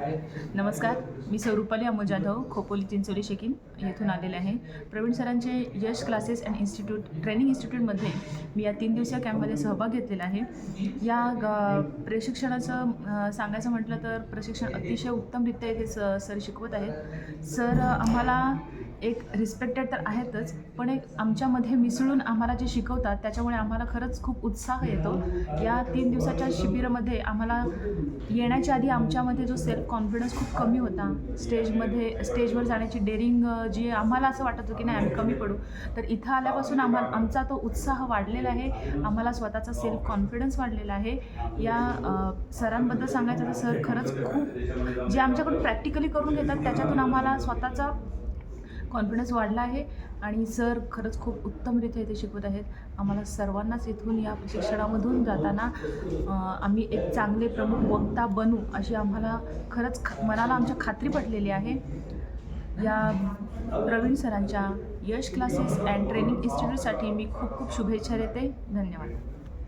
नमस्कार मी स्वरूपाली अमोल जाधव खोपोली चिंचोली शेकीन येथून आलेले आहे. Praveen सरांचे Yash classes and institute training इन्स्टिट्यूटमध्ये मी या तीन दिवसीय कॅम्पमध्ये सहभाग घेतलेला आहे. या ग प्रशिक्षणाचं सांगायचं म्हटलं तर प्रशिक्षण अतिशय उत्तमरित्या इथे स सर शिकवत आहेत. सर आम्हाला एक रिस्पेक्टेड तर आहेतच पण एक आमच्यामध्ये मिसळून आम्हाला जे शिकवतात त्याच्यामुळे आम्हाला खरंच खूप उत्साह येतो. या तीन दिवसाच्या शिबिरामध्ये आम्हाला येण्याच्या आधी आमच्यामध्ये जो सेल्फ कॉन्फिडन्स खूप कमी होता. स्टेजमध्ये स्टेजवर जाण्याची डेअरिंग जी आम्हाला असं वाटत होतं की नाही आम्ही कमी पडू. तर इथं आल्यापासून आम्हाला आमचा तो उत्साह वाढलेला आहे. आम्हाला स्वतःचा सेल्फ कॉन्फिडन्स वाढलेला आहे. या सरांबद्दल सांगायचं तर सर खरंच खूप जे आमच्याकडून प्रॅक्टिकली करून घेतात त्याच्यातून आम्हाला स्वतःचा कॉन्फिडन्स वाढला आहे. आणि सर खरंच खूप उत्तमरित्या इथे शिकवत आहेत. आम्हाला सर्वांनाच इथून या प्रशिक्षणामधून जाताना आम्ही एक चांगले प्रमुख वक्ता बनू अशी आम्हाला खरंच ख मनाला आमच्या खात्री पटलेली आहे. या प्रवीण सरांच्या यश क्लासेस अँड ट्रेनिंग इन्स्टिट्यूटसाठी मी खूप खूप शुभेच्छा देते. धन्यवाद.